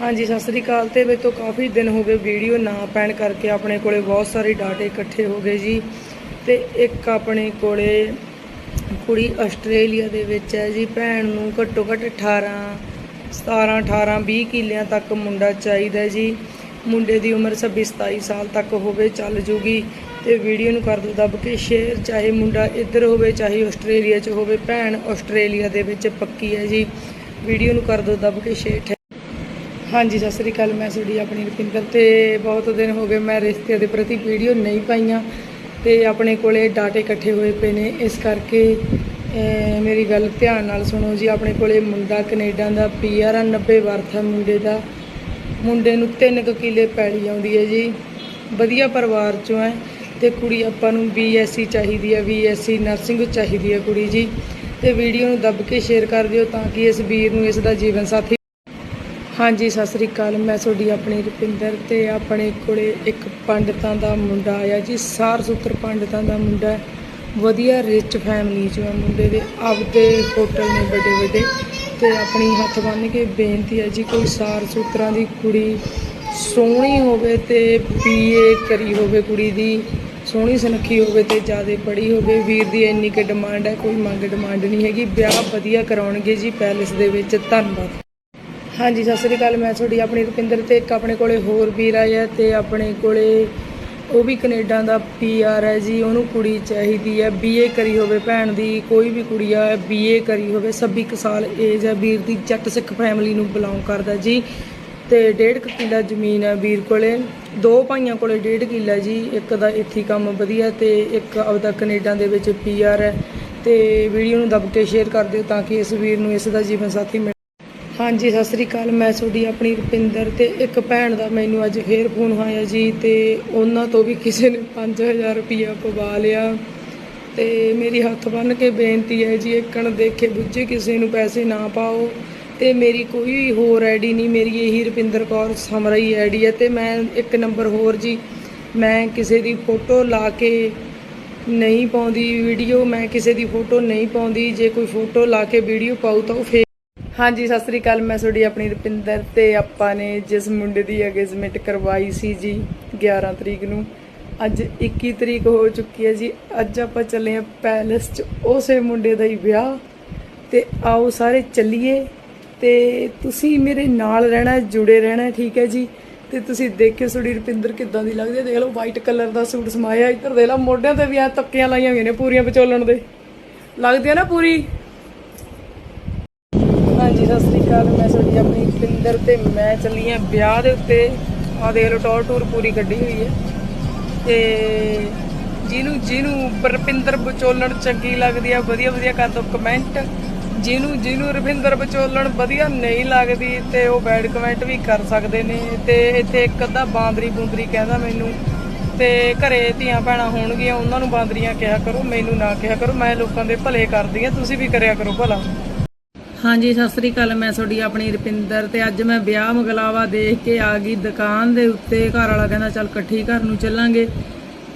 ਹਾਂਜੀ, ਸਤਿ ਸ੍ਰੀ ਅਕਾਲ ਤੇ ਮੇਰੇ ਤੋਂ ਕਾਫੀ ਦਿਨ ਹੋ ਗਏ ਵੀਡੀਓ ਨਾ ਪੈਣ ਕਰਕੇ ਆਪਣੇ ਕੋਲੇ ਬਹੁਤ ਸਾਰੇ ਡਾਟੇ ਇਕੱਠੇ ਹੋ ਗਏ ਜੀ। ਤੇ ਇੱਕ ਆਪਣੇ ਕੋਲੇ ਕੁੜੀ ਆਸਟ੍ਰੇਲੀਆ ਦੇ ਵਿੱਚ ਹੈ ਜੀ, ਭੈਣ ਨੂੰ ਘੱਟੋ ਘੱਟ 18 17 18 20 ਕਿੱਲਿਆਂ ਤੱਕ ਮੁੰਡਾ ਚਾਹੀਦਾ ਜੀ। ਮੁੰਡੇ ਦੀ ਉਮਰ 26 27 ਸਾਲ ਤੱਕ ਹੋਵੇ, ਚੱਲ ਜੂਗੀ ਤੇ ਵੀਡੀਓ ਨੂੰ ਕਰ ਦਿਓ ਦੱਬ ਕੇ ਸ਼ੇਅਰ, ਚਾਹੇ ਮੁੰਡਾ ਇੱਧਰ ਹੋਵੇ, ਚਾਹੇ ਆਸਟ੍ਰੇਲੀਆ 'ਚ ਹੋਵੇ, ਭੈਣ ਆਸਟ੍ਰੇਲੀਆ ਦੇ ਵਿੱਚ ਪੱਕੀ ਹੈ ਜੀ। ਵੀਡੀਓ ਨੂੰ ਕਰ ਦਿਓ ਦੱਬ ਕੇ ਸ਼ੇਅਰ ਹਾਂਜੀ, ਸਤਿ ਸ੍ਰੀ ਅਕਾਲ, ਮੈਂ ਤੁਹਾਡੀ ਆਪਣੀ ਰਪਿੰਦਰ ਤੇ ਬਹੁਤ ਦਿਨ ਹੋ ਗਏ ਮੈਂ ਰਿਸ਼ਤੇ ਦੇ ਪ੍ਰਤੀ ਵੀਡੀਓ ਨਹੀਂ ਪਾਈਆਂ ਤੇ ਆਪਣੇ ਕੋਲੇ ਡਾਟੇ ਇਕੱਠੇ ਹੋਏ ਪਏ ਨੇ। ਇਸ ਕਰਕੇ ਮੇਰੀ ਗੱਲ ਧਿਆਨ ਨਾਲ ਸੁਣੋ ਜੀ, ਆਪਣੇ ਕੋਲੇ ਮੁੰਡਾ ਕੈਨੇਡਾ ਦਾ ਪੀਆਰ ਆ 90 ਵਰਥ ਆ ਮੁੰਡੇ ਦਾ। ਮੁੰਡੇ ਨੂੰ ਤਿੰਨ ਕੁ ਕਿਲੇ ਪੈਲੀ ਆਉਂਦੀ ਹੈ ਜੀ। ਵਧੀਆ ਪਰਿਵਾਰ ਚੋਂ ਹੈ ਤੇ ਕੁੜੀ ਆਪਾਂ ਨੂੰ ਬੀਐਸਸੀ ਚਾਹੀਦੀ ਹੈ ਬੀਐਸਸੀ ਨਰਸਿੰਗ ਚਾਹੀਦੀ ਹੈ ਕੁੜੀ ਜੀ। ਤੇ ਵੀਡੀਓ ਨੂੰ ਦੱਬ ਕੇ ਸ਼ੇਅਰ ਕਰ ਦਿਓ ਤਾਂ ਕਿ ਇਸ ਵੀਰ ਨੂੰ ਇਸ ਦਾ ਜੀਵਨ ਸਾਥੀ ਹਾਂਜੀ, ਸਤਿ ਸ੍ਰੀ ਅਕਾਲ। ਮੈਂ ਤੁਹਾਡੀ ਆਪਣੀ ਰੁਪਿੰਦਰ ਤੇ ਆਪਣੇ ਕੋਲੇ ਇੱਕ ਪੰਡਤਾਂ ਦਾ ਮੁੰਡਾ ਆਇਆ ਜੀ, ਸਾਰ ਸੂਤਰ ਪੰਡਤਾਂ ਦਾ ਮੁੰਡਾ ਵਧੀਆ ਰਿਚ ਫੈਮਿਲੀ ਚੋਂ ਹੈ ਮੁੰਡੇ ਦੇ, ਆਪਦੇ ਹੋਟਲ ਨੇ ਵੱਡੇ ਵੱਡੇ ਤੇ ਆਪਣੀ ਹੱਥ ਬੰਨ੍ਹ ਕੇ ਬੇਨਤੀ ਹੈ ਜੀ, ਕੋਈ ਸਾਰ ਸੂਤਰਾਂ ਦੀ ਕੁੜੀ ਸੋਹਣੀ ਹੋਵੇ ਤੇ ਬੀਏ ਕਰੀ ਹੋਵੇ ਕੁੜੀ ਦੀ, ਸੋਹਣੀ ਸੁਨੱਖੀ ਹੋਵੇ ਤੇ ਜ਼ਿਆਦਾ ਪੜ੍ਹੀ ਹੋਵੇ। ਵੀਰ ਦੀ ਇੰਨੀ ਕਿ ਡਿਮਾਂਡ ਹੈ, ਕੋਈ ਮੰਗ ਡਿਮਾਂਡ ਨਹੀਂ ਹੈਗੀ। ਵਿਆਹ ਵਧੀਆ ਕਰਾਉਣਗੇ ਜੀ ਪੈਲੇਸ ਦੇ ਵਿੱਚ। ਧੰਨਵਾਦ। ਹਾਂਜੀ, ਸਤਿ ਸ੍ਰੀ ਅਕਾਲ। ਮੈਂ ਤੁਹਾਡੀ ਆਪਣੀ ਰੁਪਿੰਦਰ ਤੇ ਇੱਕ ਆਪਣੇ ਕੋਲੇ ਹੋਰ ਵੀਰ ਆਇਆ ਤੇ ਆਪਣੇ ਕੋਲੇ ਉਹ ਵੀ ਕੈਨੇਡਾ ਦਾ ਪੀਆਰ ਹੈ ਜੀ, ਉਹਨੂੰ ਕੁੜੀ ਚਾਹੀਦੀ ਹੈ। ਬੀਏ ਕਰੀ ਹੋਵੇ ਭੈਣ ਦੀ, ਕੋਈ ਵੀ ਕੁੜੀ ਆ ਬੀਏ ਕਰੀ ਹੋਵੇ 26 ਕੁ ਸਾਲ ਏਜ ਹੈ। ਵੀਰ ਦੀ ਜੱਟ ਸਿੱਖ ਫੈਮਿਲੀ ਨੂੰ ਬਿਲੋਂਗ ਕਰਦਾ ਜੀ ਤੇ ਡੇਢ ਕੁ ਕਿੱਲਾ ਜ਼ਮੀਨ ਹੈ ਵੀਰ ਕੋਲੇ। ਦੋ ਭਾਈਆਂ ਕੋਲੇ ਡੇਢ ਕਿੱਲਾ ਜੀ, ਇੱਕ ਦਾ ਇੱਥੇ ਕੰਮ ਵਧੀਆ ਤੇ ਇੱਕ ਆਪਦਾ ਕੈਨੇਡਾ ਦੇ ਵਿੱਚ ਪੀਆਰ ਹੈ ਤੇ ਵੀਡੀਓ ਨੂੰ ਦੱਬ ਕੇ ਸ਼ੇਅਰ ਕਰ ਦਿਓ ਤਾਂ ਕਿ ਇਸ ਵੀਰ ਨੂੰ ਇਸ ਦਾ ਜੀਵਨ ਸਾਥੀ ਮਿਲ ਹਾਂਜੀ, ਸਤਿ ਸ੍ਰੀ ਅਕਾਲ। ਮੈਂ ਤੁਹਾਡੀ ਆਪਣੀ ਰੁਪਿੰਦਰ ਤੇ ਇੱਕ ਭੈਣ ਦਾ ਮੈਨੂੰ ਅੱਜ ਫੇਰ ਫੋਨ ਆਇਆ ਜੀ ਤੇ ਉਹਨਾਂ ਤੋਂ ਵੀ ਕਿਸੇ ਨੇ 5000 ਰੁਪਇਆ ਪਵਾ ਲਿਆ। ਤੇ ਮੇਰੀ ਹੱਥ ਬੰਨ੍ਹ ਕੇ ਬੇਨਤੀ ਹੈ ਜੀ, ਇੱਕਣ ਦੇਖੇ ਬੁੱਝੇ ਕਿਸੇ ਨੂੰ ਪੈਸੇ ਨਾ ਪਾਓ। ਤੇ ਮੇਰੀ ਕੋਈ ਹੋਰ ਆਈਡੀ ਨਹੀਂ, ਮੇਰੀ ਇਹੀ ਰੁਪਿੰਦਰ ਕੌਰ ਸਮਰਾਈ ਹੀ ਆਈਡੀ ਹੈ ਤੇ ਮੈਂ ਇੱਕ ਨੰਬਰ ਹੋਰ ਜੀ, ਮੈਂ ਕਿਸੇ ਦੀ ਫੋਟੋ ਲਾ ਕੇ ਨਹੀਂ ਪਾਉਂਦੀ ਵੀਡੀਓ, ਮੈਂ ਕਿਸੇ ਦੀ ਫੋਟੋ ਨਹੀਂ ਪਾਉਂਦੀ। ਜੇ ਕੋਈ ਫੋਟੋ ਲਾ ਕੇ ਵੀਡੀਓ ਪਾਉ ਤਾਂ ਉਹ ਫੇਕ ਹਾਂਜੀ, ਸਤਿ ਸ੍ਰੀ ਅਕਾਲ। ਮੈਂ ਤੁਹਾਡੀ ਆਪਣੀ ਰੁਪਿੰਦਰ ਤੇ ਆਪਾਂ ਨੇ ਜਿਸ ਮੁੰਡੇ ਦੀ ਅਗੇਜਮੈਂਟ ਕਰਵਾਈ ਸੀ ਜੀ 11 ਤਰੀਕ ਨੂੰ। ਅੱਜ 21 ਤਰੀਕ ਹੋ ਚੁੱਕੀ ਹੈ ਜੀ। ਅੱਜ ਆਪਾਂ ਚੱਲੇ ਆ ਪੈਲਸ 'ਚ, ਉਸੇ ਮੁੰਡੇ ਦਾ ਹੀ ਵਿਆਹ। ਤੇ ਆਓ ਸਾਰੇ ਚੱਲੀਏ। ਤੇ ਤੁਸੀਂ ਮੇਰੇ ਨਾਲ ਰਹਿਣਾ, ਜੁੜੇ ਰਹਿਣਾ, ਠੀਕ ਹੈ ਜੀ? ਤੇ ਤੁਸੀਂ ਦੇਖਿਓ ਤੁਹਾਡੀ ਰੁਪਿੰਦਰ ਕਿੱਦਾਂ ਦੀ ਲੱਗਦੀ ਹੈ। ਦੇਖ ਲਓ ਵਾਈਟ ਕਲਰ ਦਾ ਸੂਟ ਸਮਾਇਆ ਇੱਧਰ। ਦੇਖ ਲਓ, ਮੋਢਿਆਂ ਤੇ ਵੀ ਆ ਤੱਕੀਆਂ ਲਾਈਆਂ ਹੋਈਆਂ ਨੇ ਪੂਰੀਆਂ ਵਿਚੋਲਣ ਦੇ। ਲੱਗਦੀ ਹੈ ਨਾ ਪੂਰੀ? ਹਾਂਜੀ, ਸਤਿ ਸ੍ਰੀ ਅਕਾਲ। ਮੈਂ ਤੁਹਾਡੀ ਆਪਣੀ ਪਿੰਦਰ ਤੇ ਮੈਂ ਚੱਲੀ ਆ ਵਿਆਹ ਦੇ ਉੱਤੇ। ਆ ਦੇਖ ਲਓ, ਟੌਰ ਟੂਰ ਪੂਰੀ ਕੱਢੀ ਹੋਈ ਹੈ। ਤੇ ਜਿਹਨੂੰ ਜਿਹਨੂੰ ਰੁਪਿੰਦਰ ਵਿਚੋਲਣ ਚੰਗੀ ਲੱਗਦੀ ਆ, ਵਧੀਆ ਵਧੀਆ ਕਰ ਦਿਓ ਕਮੈਂਟ ਜਿਹਨੂੰ ਜਿਹਨੂੰ ਰਵਿੰਦਰ ਵਿਚੋਲਣ ਵਧੀਆ ਨਹੀਂ ਲੱਗਦੀ ਤੇ ਉਹ ਬੈਡ ਕਮੈਂਟ ਵੀ ਕਰ ਸਕਦੇ ਨੇ। ਤੇ ਇੱਥੇ ਇੱਕ ਅੱਧਾ ਬਾਂਦਰੀ ਬੂੰਦਰੀ ਕਹਿੰਦਾ ਮੈਨੂੰ, ਤੇ ਘਰੇ ਧੀਆਂ ਭੈਣਾਂ ਹੋਣਗੀਆਂ, ਉਹਨਾਂ ਨੂੰ ਬਾਂਦਰੀਆਂ ਕਿਹਾ ਕਰੋ, ਮੈਨੂੰ ਨਾ ਕਿਹਾ ਕਰੋ, ਮੈਂ ਲੋਕਾਂ ਦੇ ਭਲੇ ਕਰਦੀ ਆ, ਤੁਸੀਂ ਵੀ ਕਰਿਆ ਕਰੋ ਭਲਾ। ਹਾਂਜੀ, ਸਤਿ ਸ੍ਰੀ ਅਕਾਲ। ਮੈਂ ਤੁਹਾਡੀ ਆਪਣੀ ਰੁਪਿੰਦਰ ਤੇ ਅੱਜ ਮੈਂ ਵਿਆਹ ਮਗਲਾਵਾ ਦੇਖ ਕੇ ਆ ਗਈ ਦੁਕਾਨ ਦੇ ਉੱਤੇ। ਘਰ ਵਾਲਾ ਕਹਿੰਦਾ, ਚੱਲ ਇਕੱਠੀ ਘਰ ਨੂੰ ਚੱਲਾਂਗੇ।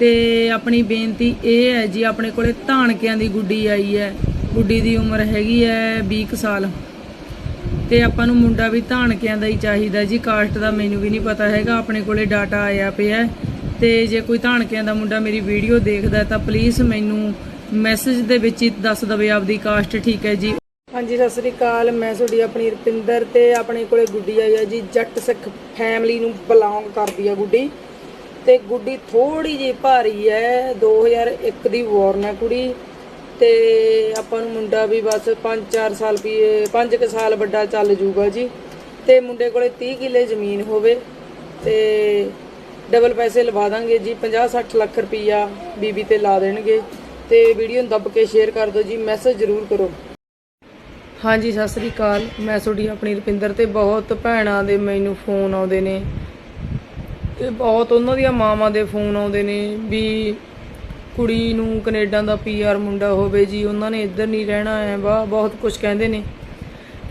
ਤੇ ਆਪਣੀ ਬੇਨਤੀ ਇਹ ਹੈ ਜੀ, ਆਪਣੇ ਕੋਲੇ ਧਾਨਕਿਆਂ ਦੀ ਗੁੱਡੀ ਆਈ ਹੈ। ਗੁੱਡੀ ਦੀ ਉਮਰ ਹੈਗੀ ਹੈ 20 ਕੁ ਸਾਲ। ਤੇ ਆਪਾਂ ਨੂੰ ਮੁੰਡਾ ਵੀ ਧਾਨਕਿਆਂ ਦਾ ਹੀ ਚਾਹੀਦਾ ਜੀ। ਕਾਸਟ ਦਾ ਮੈਨੂੰ ਵੀ ਨਹੀਂ ਪਤਾ ਹੈਗਾ। ਆਪਣੇ ਕੋਲੇ ਡਾਟਾ ਆਇਆ ਪਿਆ ਹੈ। ਤੇ ਜੇ ਕੋਈ ਧਾਨਕਿਆਂ ਦਾ ਮੁੰਡਾ ਮੇਰੀ ਵੀਡੀਓ ਦੇਖਦਾ ਤਾਂ ਪਲੀਜ਼ ਮੈਨੂੰ ਮੈਸੇਜ ਦੇ ਵਿੱਚ ਹੀ ਦੱਸ ਦਵੇ ਆਪਦੀ ਕਾਸਟ ਠੀਕ ਹੈ ਜੀ। ਹਾਂਜੀ, ਸਤਿ ਸ੍ਰੀ ਅਕਾਲ। ਮੈਂ ਤੁਹਾਡੀ ਆਪਣੀ ਰੁਪਿੰਦਰ ਤੇ ਆਪਣੇ ਕੋਲੇ ਗੁੱਡੀ ਆਈ ਹੈ ਜੀ, ਜੱਟ ਸਿੱਖ ਫੈਮਿਲੀ ਨੂੰ ਬਿਲੋਂਗ ਕਰਦੀ ਹੈ ਗੁੱਡੀ। ਤੇ ਗੁੱਡੀ ਥੋੜੀ ਜਿਹੀ ਭਾਰੀ ਹੈ 2001 ਦੀ ਵੋਰਨ ਹੈ ਕੁੜੀ। ਤੇ ਆਪਾਂ ਨੂੰ ਮੁੰਡਾ ਵੀ ਬਸ 5-4 ਸਾਲ ਵੀ 5 ਕੁ ਸਾਲ ਵੱਡਾ ਚੱਲ ਜੂਗਾ ਜੀ। ਤੇ ਮੁੰਡੇ ਕੋਲੇ 30 ਕਿੱਲੇ ਜ਼ਮੀਨ ਹੋਵੇ, ਤੇ ਡਬਲ ਪੈਸੇ ਲਵਾ ਦਾਂਗੇ ਜੀ 50-60 ਲੱਖ ਰੁਪਈਆ ਬੀਬੀ ਤੇ ਲਾ ਦੇਣਗੇ। ਤੇ ਵੀਡੀਓ ਨੂੰ ਦੱਬ ਕੇ ਸ਼ੇਅਰ ਕਰ ਦਿਓ ਜੀ ਮੈਸੇਜ ਜ਼ਰੂਰ ਕਰੋ। ਹਾਂਜੀ, ਸਤਿ ਸ੍ਰੀ ਅਕਾਲ। ਮੈਂ ਤੁਹਾਡੀ ਆਪਣੀ ਰੁਪਿੰਦਰ ਤੇ ਬਹੁਤ ਭੈਣਾਂ ਦੇ ਮੈਨੂੰ ਫੋਨ ਆਉਂਦੇ ਨੇ। ਤੇ ਬਹੁਤ ਉਹਨਾਂ ਦੀਆਂ ਮਾਵਾਂ ਦੇ ਫੋਨ ਆਉਂਦੇ ਨੇ ਵੀ ਕੁੜੀ ਨੂੰ ਕੈਨੇਡਾ ਦਾ ਪੀਆਰ ਮੁੰਡਾ ਹੋਵੇ ਜੀ, ਉਹਨਾਂ ਨੇ ਇੱਧਰ ਨਹੀਂ ਰਹਿਣਾ ਹੈ ਵਾ ਬਹੁਤ ਕੁਝ ਕਹਿੰਦੇ ਨੇ।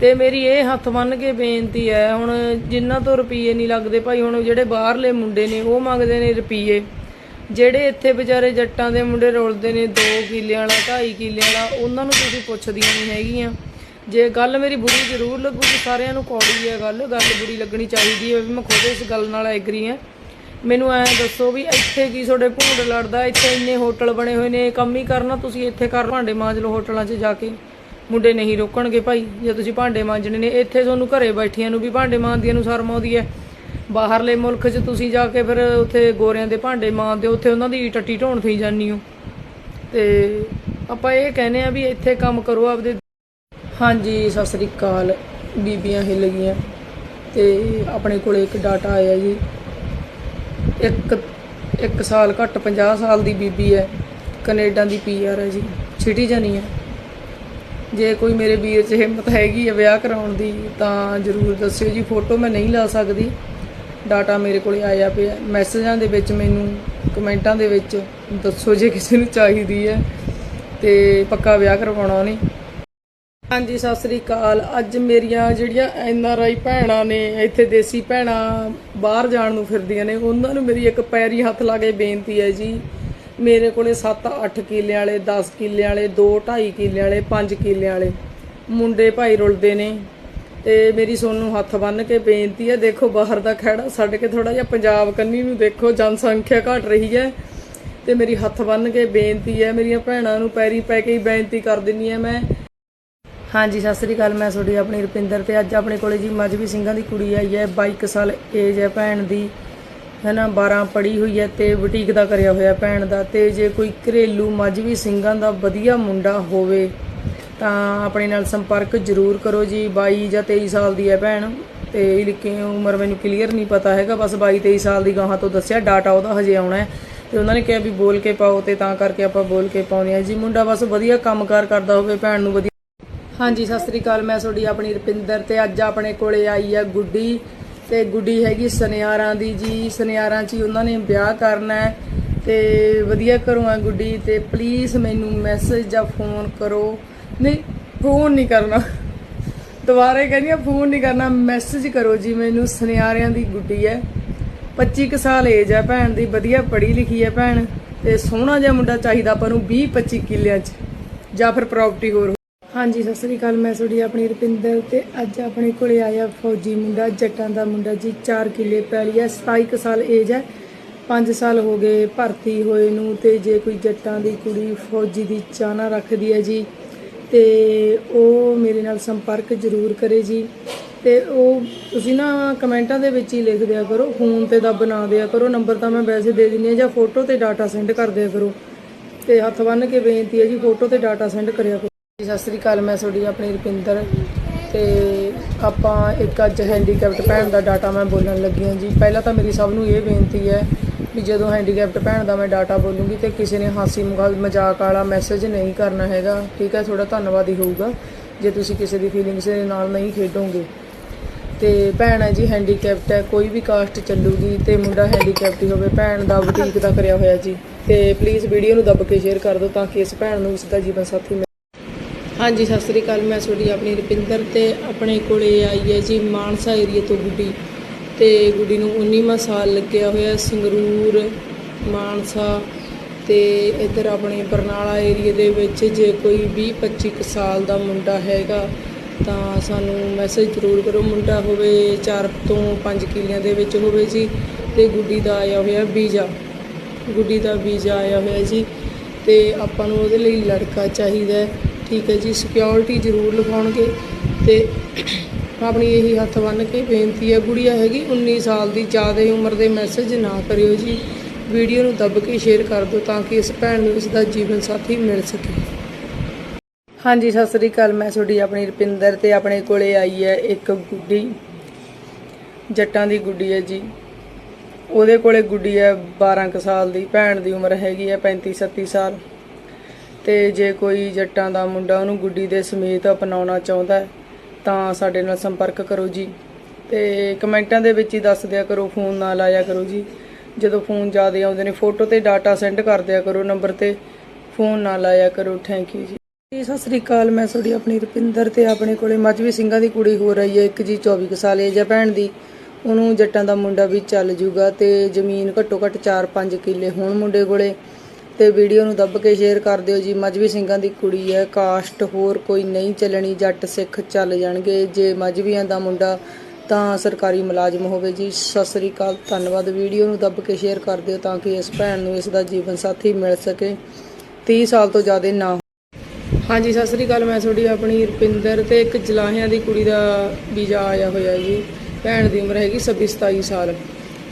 ਤੇ ਮੇਰੀ ਇਹ ਹੱਥ ਬੰਨ ਕੇ ਬੇਨਤੀ ਹੈ, ਹੁਣ ਜਿਨ੍ਹਾਂ ਤੋਂ ਰੁਪਈਏ ਨਹੀਂ ਲੱਗਦੇ ਭਾਈ, ਹੁਣ ਜਿਹੜੇ ਬਾਹਰਲੇ ਮੁੰਡੇ ਨੇ, ਉਹ ਮੰਗਦੇ ਨੇ ਰੁਪਈਏ। ਜਿਹੜੇ ਇੱਥੇ ਵਿਚਾਰੇ ਜੱਟਾਂ ਦੇ ਮੁੰਡੇ ਰੋਲਦੇ ਨੇ 2 ਕਿੱਲਿਆਂ ਵਾਲਾ 2.5 ਕਿੱਲਿਆਂ ਵਾਲਾ, ਉਹਨਾਂ ਨੂੰ ਤੁਸੀਂ ਪੁੱਛਦੀਆਂ ਨਹੀਂ ਹੈਗੀਆਂ। ਜੇ ਗੱਲ ਮੇਰੀ ਬੁਰੀ ਜ਼ਰੂਰ ਲੱਗੂਗੀ ਸਾਰਿਆਂ ਨੂੰ ਕੌੜੀ ਹੈ ਗੱਲ ਗੱਲ ਬੁਰੀ ਲੱਗਣੀ ਚਾਹੀਦੀ ਹੈ, ਵੀ ਮੈਂ ਖੁਦ ਇਸ ਗੱਲ ਨਾਲ ਐਗਰੀ ਹਾਂ। ਮੈਨੂੰ ਐ ਦੱਸੋ ਵੀ ਇੱਥੇ ਕੀ ਤੁਹਾਡੇ ਭੂੰਡ ਲੜਦਾ, ਇੱਥੇ ਇੰਨੇ ਹੋਟਲ ਬਣੇ ਹੋਏ ਨੇ ਕੰਮ ਹੀ ਕਰਨਾ, ਤੁਸੀਂ ਇੱਥੇ ਕਰ ਭਾਂਡੇ ਮਾਂਜ ਲਓ ਹੋਟਲਾਂ 'ਚ ਜਾ ਕੇ। ਮੁੰਡੇ ਨਹੀਂ ਰੋਕਣਗੇ ਭਾਈ, ਜੇ ਤੁਸੀਂ ਭਾਂਡੇ ਮਾਂਜਣੇ ਨੇ, ਇੱਥੇ ਤੁਹਾਨੂੰ ਘਰੇ ਬੈਠੀਆਂ ਨੂੰ ਵੀ ਭਾਂਡੇ ਮਾਂਜਦੀਆਂ ਨੂੰ ਸ਼ਰਮ ਆਉਂਦੀ ਹੈ। ਬਾਹਰਲੇ ਮੁਲਕ 'ਚ ਤੁਸੀਂ ਜਾ ਕੇ ਫਿਰ ਉੱਥੇ ਗੋਰਿਆਂ ਦੇ ਭਾਂਡੇ ਮਾਂਜਦੇ ਹੋ, ਉੱਥੇ ਉਹਨਾਂ ਦੀ ਟੱਟੀ ਢੋਣ ਥੀ ਜਾਂਦੀ ਹੋ। ਤੇ ਆਪਾਂ ਇਹ ਕਹਿੰਦੇ ਆ ਵੀ ਇੱਥੇ ਕੰਮ ਕਰੋ, ਆਪਦੇ ਹਾਂਜੀ, ਸਤਿ ਸ੍ਰੀ ਅਕਾਲ। ਬੀਬੀਆਂ ਹਿੱਲ ਗਈਆਂ ਤੇ ਆਪਣੇ ਕੋਲੇ ਇੱਕ ਡਾਟਾ ਆਇਆ ਜੀ। ਇੱਕ ਇੱਕ ਸਾਲ, ਘੱਟ 50 ਸਾਲ ਦੀ ਬੀਬੀ ਹੈ। ਕੈਨੇਡਾ ਦੀ ਪੀਆਰ ਹੈ ਜੀ। ਸਿਟੀਜ਼ਨ ਹੀ ਹੈ। ਜੇ ਕੋਈ ਮੇਰੇ ਵੀਰ 'ਚ ਹਿੰਮਤ ਹੈਗੀ ਹੈ ਵਿਆਹ ਕਰਾਉਣ ਦੀ, ਤਾਂ ਜਰੂਰ ਦੱਸਿਓ ਜੀ। ਫੋਟੋ ਮੈਂ ਨਹੀਂ ਲਾ ਸਕਦੀ। ਡਾਟਾ ਮੇਰੇ ਕੋਲੇ ਆਇਆ ਪਿਆ। ਮੈਸੇਜਾਂ ਦੇ ਵਿੱਚ ਮੈਨੂੰ, ਕਮੈਂਟਾਂ ਦੇ ਵਿੱਚ ਦੱਸੋ ਜੇ ਕਿਸੇ ਨੂੰ ਚਾਹੀਦੀ ਹੈ। ਤੇ ਪੱਕਾ ਵਿਆਹ ਕਰਵਾਉਣਾ ਉਹਨੇ। ਹਾਂਜੀ, ਸਤਿ ਸ੍ਰੀ ਅਕਾਲ। ਅੱਜ ਮੇਰੀਆਂ ਜਿਹੜੀਆਂ ਐਨ ਆਰ ਆਈ ਭੈਣਾਂ ਨੇ, ਇੱਥੇ ਦੇਸੀ ਭੈਣਾਂ ਬਾਹਰ ਜਾਣ ਨੂੰ ਫਿਰਦੀਆਂ ਨੇ, ਉਹਨਾਂ ਨੂੰ ਮੇਰੀ ਇੱਕ ਪੈਰੀ ਹੱਥ ਲਾ ਕੇ ਬੇਨਤੀ ਹੈ ਜੀ। ਮੇਰੇ ਕੋਲੇ 7-8 ਕਿੱਲੇ ਵਾਲੇ 10 ਕਿੱਲੇ ਵਾਲੇ 2-2.5 ਕਿੱਲੇ ਵਾਲੇ 5 ਕਿੱਲੇ ਵਾਲੇ ਮੁੰਡੇ ਭਾਈ ਰੁਲਦੇ ਨੇ ਤੇ ਮੇਰੀ ਸੋਨੂੰ ਹੱਥ ਬੰਨ ਕੇ ਬੇਨਤੀ ਹੈ, ਦੇਖੋ ਬਾਹਰ ਦਾ ਖੜਾ ਛੱਡ ਕੇ ਥੋੜਾ ਜਿਹਾ ਪੰਜਾਬ ਕੰਨੀ ਨੂੰ ਦੇਖੋ, ਜਨਸੰਖਿਆ ਘਟ ਰਹੀ ਹੈ ਤੇ ਮੇਰੀ ਹੱਥ ਬੰਨ ਕੇ ਬੇਨਤੀ ਹੈ, ਮੇਰੀਆਂ ਭੈਣਾਂ ਨੂੰ ਪੈਰੀ ਪੈ ਕੇ ਹੀ ਬੇਨਤੀ ਕਰ ਦਿੰਨੀ ਹੈ ਮੈਂ। ਹਾਂਜੀ, ਸਤਿ ਸ੍ਰੀ ਅਕਾਲ, ਮੈਂ ਤੁਹਾਡੀ ਆਪਣੀ ਰੁਪਿੰਦਰ ਤੇ ਅੱਜ ਆਪਣੇ ਕੋਲੇ ਜੀ ਮਜਬੀ ਸਿੰਘਾਂ ਦੀ ਕੁੜੀ ਆਈ ਹੈ 22 ਕੁ ਸਾਲ ਏਜ ਹੈ ਭੈਣ ਦੀ, ਹੈਨਾ 12 ਪੜ੍ਹੀ ਹੋਈ ਹੈ ਤੇ ਬੁਟੀਕ ਦਾ ਕਰਿਆ ਹੋਇਆ ਭੈਣ ਦਾ ਤੇ ਜੇ ਕੋਈ ਘਰੇਲੂ ਮਜਬੀ ਸਿੰਘਾਂ ਦਾ ਵਧੀਆ ਮੁੰਡਾ ਹੋਵੇ ਤਾਂ ਆਪਣੇ ਨਾਲ ਸੰਪਰਕ ਜ਼ਰੂਰ ਕਰੋ ਜੀ 22 ਜਾਂ 23 ਸਾਲ ਦੀ ਹੈ ਭੈਣ ਤੇ ਲਿਖੀ ਉਮਰ ਮੈਨੂੰ ਕਲੀਅਰ ਨਹੀਂ ਪਤਾ ਹੈਗਾ, ਬਸ 22 23 ਸਾਲ ਦੀ ਗਾਹਾਂ ਤੋਂ ਦੱਸਿਆ ਡਾਟਾ ਉਹਦਾ ਹਜੇ ਆਉਣਾ ਹੈ ਤੇ ਉਹਨਾਂ ਨੇ ਕਿਹਾ ਵੀ ਬੋਲ ਕੇ ਪਾਓ ਤੇ ਤਾਂ ਕਰਕੇ ਆਪਾਂ ਬੋਲ ਕੇ ਪਾਉਂਦੇ ਆ ਜੀ, ਮੁੰਡਾ ਬਸ ਵਧੀਆ ਕੰਮਕਾਰ ਕਰਦਾ ਹੋਵੇ, ਭੈਣ ਨੂੰ ਵਧੀਆ ਹਾਂਜੀ, ਸਤਿ ਸ੍ਰੀ ਅਕਾਲ। ਮੈਂ ਤੁਹਾਡੀ ਆਪਣੀ ਰੁਪਿੰਦਰ ਤੇ ਅੱਜ ਆਪਣੇ ਕੋਲੇ ਆਈ ਹੈ ਗੁੱਡੀ ਤੇ ਗੁੱਡੀ ਹੈਗੀ ਸੁਨਿਆਰਾਂ ਦੀ ਜੀ। ਸੁਨਿਆਰਾਂ 'ਚ ਹੀ ਉਹਨਾਂ ਨੇ ਵਿਆਹ ਕਰਨਾ ਹੈ ਤੇ ਵਧੀਆ ਘਰੋਂ ਆ ਗੁੱਡੀ ਤੇ ਪਲੀਜ਼ ਮੈਨੂੰ ਮੈਸੇਜ ਜਾਂ ਫੋਨ ਕਰੋ। ਨਹੀਂ ਫੋਨ ਨਹੀਂ ਕਰਨਾ। ਦੁਬਾਰੇ ਕਹਿੰਦੀ ਆ ਫੋਨ ਨਹੀਂ ਕਰਨਾ ਮੈਸੇਜ ਕਰੋ ਜੀ। ਮੈਨੂੰ ਸੁਨਿਆਰਿਆਂ ਦੀ ਗੁੱਡੀ ਹੈ। 25 ਕੁ ਸਾਲ ਏਜ ਹੈ ਭੈਣ ਦੀ, ਵਧੀਆ ਪੜ੍ਹੀ ਲਿਖੀ ਹੈ ਭੈਣ ਤੇ ਸੋਹਣਾ ਜਿਹਾ ਮੁੰਡਾ ਚਾਹੀਦਾ ਆਪਾਂ ਨੂੰ 20 25 ਕਿੱਲਿਆਂ 'ਚ ਜਾਂ ਫਿਰ ਪ੍ਰਾਪਰਟੀ ਹੋਰ। ਹਾਂਜੀ, ਸਤਿ ਸ੍ਰੀ ਅਕਾਲ, ਮੈਂ ਤੁਹਾਡੀ ਆਪਣੀ ਰੁਪਿੰਦਰ ਤੇ ਅੱਜ ਆਪਣੇ ਕੋਲੇ ਆਇਆ ਫੌਜੀ ਮੁੰਡਾ, ਜੱਟਾਂ ਦਾ ਮੁੰਡਾ ਜੀ 4 ਕਿੱਲੇ ਪੈਲੀ ਹੈ 27 ਕੁ ਸਾਲ ਏਜ ਹੈ 5 ਸਾਲ ਹੋ ਗਏ ਭਰਤੀ ਹੋਏ ਨੂੰ ਤੇ ਜੇ ਕੋਈ ਜੱਟਾਂ ਦੀ ਕੁੜੀ ਫੌਜੀ ਦੀ ਚਾਹਨਾ ਰੱਖਦੀ ਹੈ ਜੀ, ਤੇ ਉਹ ਮੇਰੇ ਨਾਲ ਸੰਪਰਕ ਜ਼ਰੂਰ ਕਰੇ ਜੀ, ਤੇ ਉਹ ਤੁਸੀਂ ਨਾ ਕਮੈਂਟਾਂ ਦੇ ਵਿੱਚ ਹੀ ਲਿਖ ਦਿਆ ਕਰੋ, ਫੋਨ ਤੇ ਦੱਬ ਬਣਾ ਦਿਆ ਕਰੋ, ਨੰਬਰ ਤਾਂ ਮੈਂ ਵੈਸੇ ਦੇ ਦਿੰਦੀ ਹਾਂ ਜਾਂ ਫੋਟੋ ਤੇ ਡਾਟਾ ਸੈਂਡ ਕਰ ਦਿਆ ਕਰੋ, ਤੇ ਹੱਥ ਬੰਨ੍ਹ ਕੇ ਬੇਨਤੀ ਹੈ ਜੀ, ਫੋਟੋ ਤੇ ਡਾਟਾ ਸੈਂਡ ਕਰਿਆ ਕਰੋ। ਸਤਿ ਸ੍ਰੀ ਅਕਾਲ, ਮੈਂ ਤੁਹਾਡੀ ਆਪਣੀ ਰੁਪਿੰਦਰ ਤੇ ਆਪਾਂ ਇੱਕ ਅੱਜ ਹੈਂਡੀਕੈਪਟ ਭੈਣ ਦਾ ਡਾਟਾ ਮੈਂ ਬੋਲਣ ਲੱਗੀ ਹਾਂ ਜੀ। ਪਹਿਲਾਂ ਤਾਂ ਮੇਰੀ ਸਭ ਨੂੰ ਇਹ ਬੇਨਤੀ ਹੈ ਵੀ ਜਦੋਂ ਹੈਂਡੀਕੈਪਟ ਭੈਣ ਦਾ ਮੈਂ ਡਾਟਾ ਬੋਲੂੰਗੀ ਤੇ ਕਿਸੇ ਨੇ ਹਾਸੀ ਮਖਾ- ਮਜ਼ਾਕ ਵਾਲਾ ਮੈਸੇਜ ਨਹੀਂ ਕਰਨਾ ਹੈਗਾ। ਠੀਕ ਹੈ ਥੋੜਾ ਧੰਨਵਾਦੀ ਹੋਊਗਾ, ਜੇ ਤੁਸੀਂ ਕਿਸੇ ਦੀ ਫੀਲਿੰਗਸ ਦੇ ਨਾਲ ਨਹੀਂ ਖੇਡੋਗੇ। ਤੇ ਭੈਣ ਹੈ ਜੀ ਹੈਂਡੀਕੈਪਟ ਹੈ, ਕੋਈ ਵੀ ਕਾਸਟ ਚੱਲੂਗੀ ਤੇ ਮੁੰਡਾ ਹੈਂਡੀਕੈਪਟ ਹੀ ਹੋਵੇ, ਭੈਣ ਦਾ ਬੁਟੀਕ ਦਾ ਕਰਿਆ ਹੋਇਆ ਜੀ। ਤੇ ਪਲੀਜ਼ ਵੀਡੀਓ ਨੂੰ ਦੱਬ ਕੇ ਸ਼ੇਅਰ ਕਰ ਦਿਓ ਤਾਂ ਕਿ ਇਸ ਭੈਣ ਨੂੰ ਇਸ ਦਾ ਜੀਵਨ ਸਾਥੀ ਮਿਲੇ ਹਾਂਜੀ, ਸਤਿ ਸ੍ਰੀ ਅਕਾਲ। ਮੈਂ ਤੁਹਾਡੀ ਆਪਣੀ ਰੁਪਿੰਦਰ ਤੇ ਆਪਣੇ ਕੋਲੇ ਆਈ ਹੈ ਜੀ ਮਾਨਸਾ ਏਰੀਆ ਤੋਂ ਗੁੱਡੀ। ਤੇ ਗੁੱਡੀ ਨੂੰ 19ਵਾਂ ਸਾਲ ਲੱਗਿਆ ਹੋਇਆ ਸੰਗਰੂਰ, ਮਾਨਸਾ ਤੇ ਇੱਧਰ ਆਪਣੇ ਬਰਨਾਲਾ ਏਰੀਆ ਦੇ ਵਿੱਚ ਜੇ ਕੋਈ 20 25 ਕੁ ਸਾਲ ਦਾ ਮੁੰਡਾ ਹੈਗਾ, ਤਾਂ ਸਾਨੂੰ ਮੈਸੇਜ ਜ਼ਰੂਰ ਕਰੋ। ਮੁੰਡਾ ਹੋਵੇ 4 ਤੋਂ 5 ਕਿਲਿਆਂ ਦੇ ਵਿੱਚ ਹੋਵੇ ਜੀ, ਤੇ ਗੁੱਡੀ ਦਾ ਆਇਆ ਹੋਇਆ ਵੀਜ਼ਾ। ਗੁੱਡੀ ਦਾ ਵੀਜ਼ਾ ਆਇਆ ਹੋਇਆ ਜੀ, ਤੇ ਆਪਾਂ ਨੂੰ ਉਹਦੇ ਲਈ ਲੜਕਾ ਚਾਹੀਦਾ ਹੈ। ਠੀਕ ਹੈ ਜੀ ਸਿਕਿਉਰਿਟੀ ਜ਼ਰੂਰ ਲਗਾਉਣਗੇ ਤੇ ਆਪਣੀ ਇਹੀ ਹੱਥ ਬੰਨ੍ਹ ਕੇ ਬੇਨਤੀ ਹੈ, ਗੁੜੀਆ ਹੈਗੀ 19 ਸਾਲ ਦੀ, ਜ਼ਿਆਦਾ ਉਮਰ ਦੇ ਮੈਸੇਜ ਨਾ ਕਰਿਓ ਜੀ। ਵੀਡੀਓ ਨੂੰ ਦੱਬ ਕੇ ਸ਼ੇਅਰ ਕਰ ਦਿਓ ਤਾਂ ਕਿ ਇਸ ਭੈਣ ਨੂੰ ਇਸ ਦਾ ਜੀਵਨ ਸਾਥੀ ਮਿਲ ਸਕੇ। ਹਾਂਜੀ, ਸਤਿ ਸ੍ਰੀ ਅਕਾਲ, ਮੈਂ ਤੁਹਾਡੀ ਆਪਣੀ ਰੁਪਿੰਦਰ ਤੇ ਆਪਣੇ ਕੋਲੇ ਆਈ ਹੈ ਇੱਕ ਗੁੱਡੀ, ਜੱਟਾਂ ਦੀ ਗੁੱਡੀ ਹੈ ਜੀ। ਉਹਦੇ ਕੋਲੇ ਗੁੱਡੀ ਹੈ 12 ਕੁ ਸਾਲ ਦੀ, ਭੈਣ ਦੀ ਉਮਰ ਹੈਗੀ ਹੈ 35 37 ਸਾਲ। ਤੇ ਜੇ ਕੋਈ ਜੱਟਾਂ ਦਾ ਮੁੰਡਾ ਉਹਨੂੰ ਗੁੱਡੀ ਦੇ ਸਮੇਤ ਅਪਣਾਉਣਾ ਚਾਹੁੰਦਾ ਹੈ, ਤਾਂ ਸਾਡੇ ਨਾਲ ਸੰਪਰਕ ਕਰੋ ਜੀ। ਤੇ ਕਮੈਂਟਾਂ ਦੇ ਵਿੱਚ ਹੀ ਦੱਸ ਦਿਆ ਕਰੋ, ਫੋਨ ਨਾਲ ਆਇਆ ਕਰੋ ਜੀ। ਜਦੋਂ ਫੋਨ ਜ਼ਿਆਦਾ ਆਉਂਦੇ ਨੇ, ਫੋਟੋ ਤੇ ਡਾਟਾ ਸੈਂਡ ਕਰ ਦਿਆ ਕਰੋ ਨੰਬਰ ਤੇ। ਫੋਨ ਨਾਲ ਆਇਆ ਕਰੋ ਥੈਂਕ ਯੂ ਜੀ। ਜੀ, ਸਤਿ ਸ੍ਰੀ ਅਕਾਲ, ਮੈਂ ਤੁਹਾਡੀ ਆਪਣੀ ਰੁਪਿੰਦਰ ਤੇ ਆਪਣੇ ਕੋਲੇ ਮਜਵੀ ਸਿੰਘਾਂ ਦੀ ਕੁੜੀ ਹੋ ਰਹੀ ਹੈ, ਇੱਕ ਜੀ 24 ਕੁ ਸਾਲ ਏਜ ਹੈ ਭੈਣ ਦੀ। ਉਹਨੂੰ ਜੱਟਾਂ ਦਾ ਮੁੰਡਾ ਵੀ ਚੱਲ ਜੂਗਾ ਤੇ ਜ਼ਮੀਨ ਘੱਟੋ ਘੱਟ 4-5 ਕਿੱਲੇ ਹੋਣ ਮੁੰਡੇ ਕੋਲੇ। ਤੇ ਵੀਡੀਓ ਨੂੰ ਦੱਬ ਕੇ ਸ਼ੇਅਰ ਕਰ ਦਿਓ ਜੀ। ਮਜਬੀ ਸਿੰਘਾਂ ਦੀ ਕੁੜੀ ਹੈ, ਕਾਸਟ ਹੋਰ ਕੋਈ ਨਹੀਂ ਚੱਲਣੀ, ਜੱਟ ਸਿੱਖ ਚੱਲ ਜਾਣਗੇ। ਜੇ ਮਜਬੀਆਂ ਦਾ ਮੁੰਡਾ ਤਾਂ ਸਰਕਾਰੀ ਮੁਲਾਜ਼ਮ ਹੋਵੇ ਜੀ। ਸਤਿ ਸ੍ਰੀ ਅਕਾਲ, ਧੰਨਵਾਦ। ਵੀਡੀਓ ਨੂੰ ਦੱਬ ਕੇ ਸ਼ੇਅਰ ਕਰ ਦਿਓ ਤਾਂ ਕਿ ਇਸ ਭੈਣ ਨੂੰ ਇਸ ਦਾ ਜੀਵਨ ਸਾਥੀ ਮਿਲ ਸਕੇ। 30 ਸਾਲ ਤੋਂ ਜ਼ਿਆਦਾ ਨਾ ਹਾਂਜੀ, ਸਤਿ ਸ੍ਰੀ ਅਕਾਲ। ਮੈਂ ਤੁਹਾਡੀ ਆਪਣੀ ਰੁਪਿੰਦਰ ਤੇ ਇੱਕ ਜਲਾਹਿਆਂ ਦੀ ਕੁੜੀ ਦਾ ਵੀਜ਼ਾ ਆਇਆ ਹੋਇਆ ਜੀ। ਭੈਣ ਦੀ ਉਮਰ ਹੈਗੀ 26 27 ਸਾਲ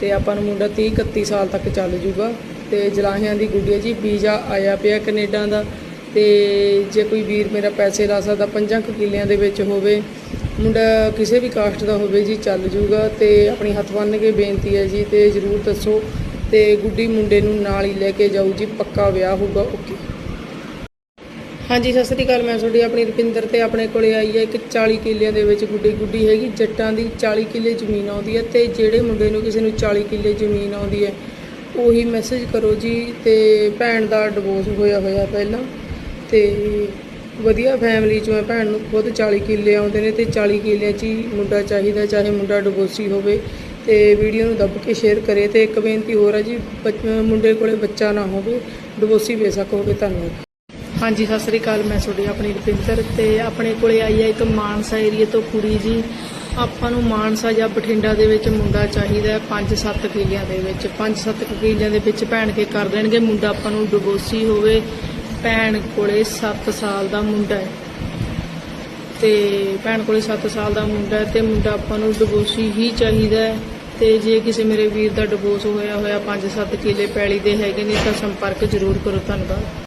ਤੇ ਆਪਾਂ ਨੂੰ ਮੁੰਡਾ 30 31 ਸਾਲ ਤੱਕ ਚੱਲ ਜੂਗਾ। ਤੇ ਜਲਾਹਿਆਂ ਦੀ ਗੁੱਡੀ ਹੈ ਜੀ ਵੀਜ਼ਾ ਆਇਆ ਪਿਆ ਕੈਨੇਡਾ ਦਾ ਤੇ ਜੇ ਕੋਈ ਵੀਰ ਮੇਰਾ ਪੈਸੇ ਲਾ ਸਕਦਾ, ਪੰਜਾਂ ਕੁ ਕਿੱਲਿਆਂ ਦੇ ਵਿੱਚ ਹੋਵੇ, ਮੁੰਡਾ ਕਿਸੇ ਵੀ ਕਾਸਟ ਦਾ ਹੋਵੇ ਜੀ, ਚੱਲ ਜੂਗਾ ਤੇ ਆਪਣੀ ਹੱਥ ਬੰਨ੍ਹ ਕੇ ਬੇਨਤੀ ਹੈ ਜੀ, ਤੇ ਜਰੂਰ ਦੱਸੋ ਤੇ ਗੁੱਡੀ ਮੁੰਡੇ ਨੂੰ ਨਾਲ ਹੀ ਲੈ ਕੇ ਜਾਊ ਜੀ, ਪੱਕਾ ਵਿਆਹ ਹੋਊਗਾ, ਓਕੇ। ਹਾਂਜੀ, ਸਤਿ ਸ੍ਰੀ ਅਕਾਲ, ਮੈਂ ਤੁਹਾਡੀ ਆਪਣੀ ਰੁਪਿੰਦਰ ਤੇ ਆਪਣੇ ਕੋਲੇ ਆਈ ਹੈ, ਇੱਕ 40 ਕਿੱਲਿਆਂ ਦੇ ਵਿੱਚ ਗੁੱਡੀ ਗੁੱਡੀ ਹੈਗੀ, ਜੱਟਾਂ ਦੀ 40 ਕਿੱਲੇ ਜ਼ਮੀਨ ਆਉਂਦੀ ਹੈ ਤੇ ਜਿਹੜੇ ਮੁੰਡੇ ਨੂੰ ਕਿਸੇ ਨੂੰ 40 ਕਿੱਲੇ ਜ਼ਮੀਨ ਆਉਂਦੀ ਹੈ ਉਹੀ ਮੈਸੇਜ ਕਰੋ ਜੀ ਤੇ ਭੈਣ ਦਾ ਡਿਵੋਰਸ ਹੋਇਆ ਹੋਇਆ ਪਹਿਲਾਂ ਤੇ ਵਧੀਆ ਫੈਮਿਲੀ ਚੋਂ ਹੈ ਭੈਣ ਨੂੰ ਖੁਦ 40 ਕਿੱਲੇ ਆਉਂਦੇ ਨੇ ਤੇ 40 ਕਿੱਲਿਆਂ 'ਚ ਹੀ ਮੁੰਡਾ ਚਾਹੀਦਾ, ਚਾਹੇ ਮੁੰਡਾ ਡਿਵੋਰਸੀ ਹੋਵੇ ਤੇ ਵੀਡੀਓ ਨੂੰ ਦੱਬ ਕੇ ਸ਼ੇਅਰ ਕਰੇ ਤੇ ਇੱਕ ਬੇਨਤੀ ਹੋਰ ਹੈ ਜੀ, ਬੱਚ- ਮੁੰਡੇ ਕੋਲੇ ਬੱਚਾ ਨਾ ਹੋਵੇ ਡਿਵੋਰਸੀ ਬੇਸ਼ੱਕ ਹੋਵੇ, ਧੰਨਵਾਦ। ਹਾਂਜੀ, ਸਤਿ ਸ੍ਰੀ ਅਕਾਲ, ਮੈਂ ਤੁਹਾਡੀ ਆਪਣੀ ਰੁਪਿੰਦਰ ਤੇ ਆਪਣੇ ਕੋਲੇ ਆਈ ਹੈ ਇੱਕ ਮਾਨਸਾ ਏਰੀਏ ਤੋਂ ਕੁੜੀ ਜੀ। ਆਪਾਂ ਨੂੰ ਮਾਨਸਾ ਜਾਂ ਬਠਿੰਡਾ ਦੇ ਵਿੱਚ ਮੁੰਡਾ ਚਾਹੀਦਾ ਹੈ 5-7 ਕਿੱਲਿਆਂ ਦੇ ਵਿੱਚ। 5-7 ਕਿੱਲਿਆਂ ਦੇ ਵਿੱਚ ਭੈਣ ਕੇ ਕਰ ਦੇਣਗੇ, ਮੁੰਡਾ ਆਪਾਂ ਨੂੰ ਡਿਵੋਰਸੀ ਹੋਵੇ, ਭੈਣ ਕੋਲੇ 7 ਸਾਲ ਦਾ ਮੁੰਡਾ ਹੈ। ਤੇ ਭੈਣ ਕੋਲੇ 7 ਸਾਲ ਦਾ ਮੁੰਡਾ ਹੈ ਤੇ ਮੁੰਡਾ ਆਪਾਂ ਨੂੰ ਡਿਵੋਰਸੀ ਹੀ ਚਾਹੀਦਾ ਹੈ। ਤੇ ਜੇ ਕਿਸੇ ਮੇਰੇ ਵੀਰ ਦਾ ਡਿਵੋਰਸ ਹੋਇਆ ਹੋਇਆ 5-7 ਕਿੱਲੇ ਪੈਲੀ ਦੇ ਹੈਗੇ ਨੇ, ਤਾਂ ਸੰਪਰਕ ਜ਼ਰੂਰ ਕਰੋ, ਧੰਨਵਾਦ।